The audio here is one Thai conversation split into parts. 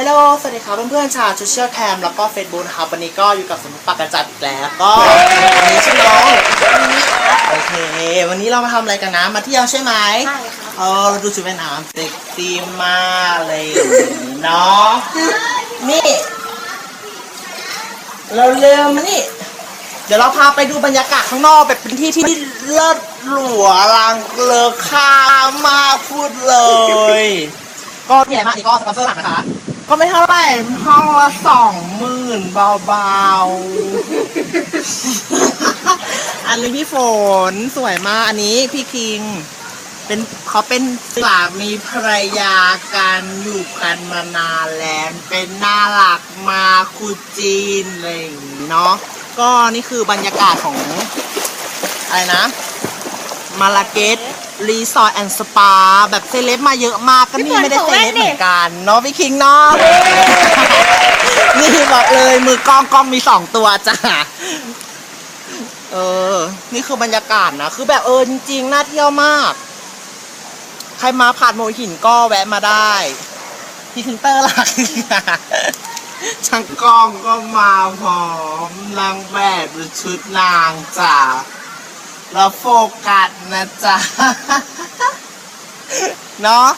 ฮัลโหล สวัสดีครับเพื่อนๆชาวโซเชียลแคมแล้วก็ Facebook นะครับวันนี้ก็อยู่กับสมุทรปากกระจัดอีกแล้วก็วันนี้ชื่อน้องโอเค วันนี้เรามาทำอะไรกันนะ มาเที่ยวใช่ไหมใช่ครับเออเราดูชุดว่ายน้ำเซ็กซี่มากเลยเนาะนี่ เราเริ่มมานี่ เดี๋ยวเราพาไปดูบรรยากาศข้างนอกแบบเป็นที่ที่เลิศหรูอลังเลอค่ามากพูดเลย ก็มีอะไรมากนี่ก็สปอนเซอร์หลักนะคะ ก็ไม่เท่าไหร่ห้องละสองหมื่นเบาๆ อันนี้พี่ฝนสวยมาก อันนี้พี่คิง เป็นเขาเป็นสามีภรรยากันอยู่กันมานานแล้วเป็นน่ารักมาคูจีนอะไรอย่างงี้เนาะก็นี่คือบรรยากาศของ อะไรนะ มาลาเกต รีสอร์ทแอนด์สปา แบบเซเลบมาเยอะมากก็นี่ไม่ได้เซเลบเหมือนกันเนาะพี่คิงเนาะนี่บอกเลยมือกล้องกล้องมีสองตัวจ้ะเออ นี่คือบรรยากาศนะ คือแบบเออจริงๆน่าเที่ยวมาก ใครมาผ่านโมหินก็แวะมาได้พรี่คิงเตอร์ล่ะช่างกล้องก็มาพร้อมนางแบบหรือชุดนางจ้ะ แล้วโฟกัสนะจ๊ะ เนาะ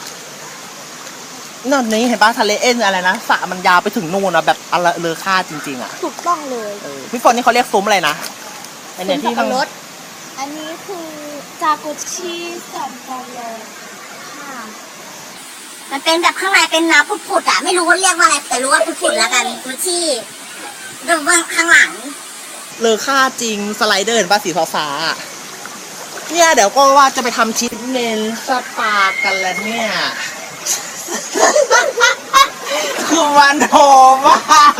นอนนี้เห็นปะทะเลเอ็นอะไรนะสระมันยาวไปถึงนู่นอะแบบอะไรเลอค่าจริง ๆอะถูกต้องเลยเออพี่ฝนนี่เขาเรียกซุ้มอะไรนะไอเนี่ยที่สัข้าบงปะรดอันนี้คือจากุชิสับปะรดค่ะ มันเป็นแบบข้างในเป็นน้ำผุดๆอะไม่รู้ว่าเรียกว่าอะไรแต่รู้ว่าผุดๆแล้วกันดูที่ดูว่าข้างหลังเลอค่าจริงสไลเดอร์เห็นปะสีฟ้าๆอะ เนี่ยเดี๋ยวก็ว่าจะไปทำชิปเมนสปากันแล้วเนี่ย คือมันโหมาก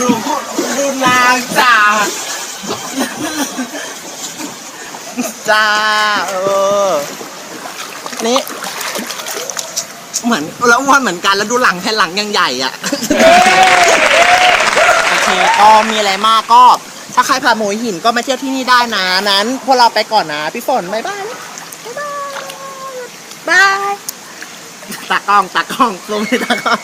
ดูดูนางจ้าจ้าเออ นี่ เหมือนแล้วอ้วนเหมือนกันแล้วดูหลังแผ่นหลังยังใหญ่อะ โอเคก็มีอะไรมากก็ ถ้าใครผ่านหมูหินก็มาเที่ยวที่นี่ได้นะนั้นพวกเราไปก่อนนะพี่ฝนบ๊ายบายนะบ๊ายบายบาย ตากล้องตากล้องลงไปตากล้อง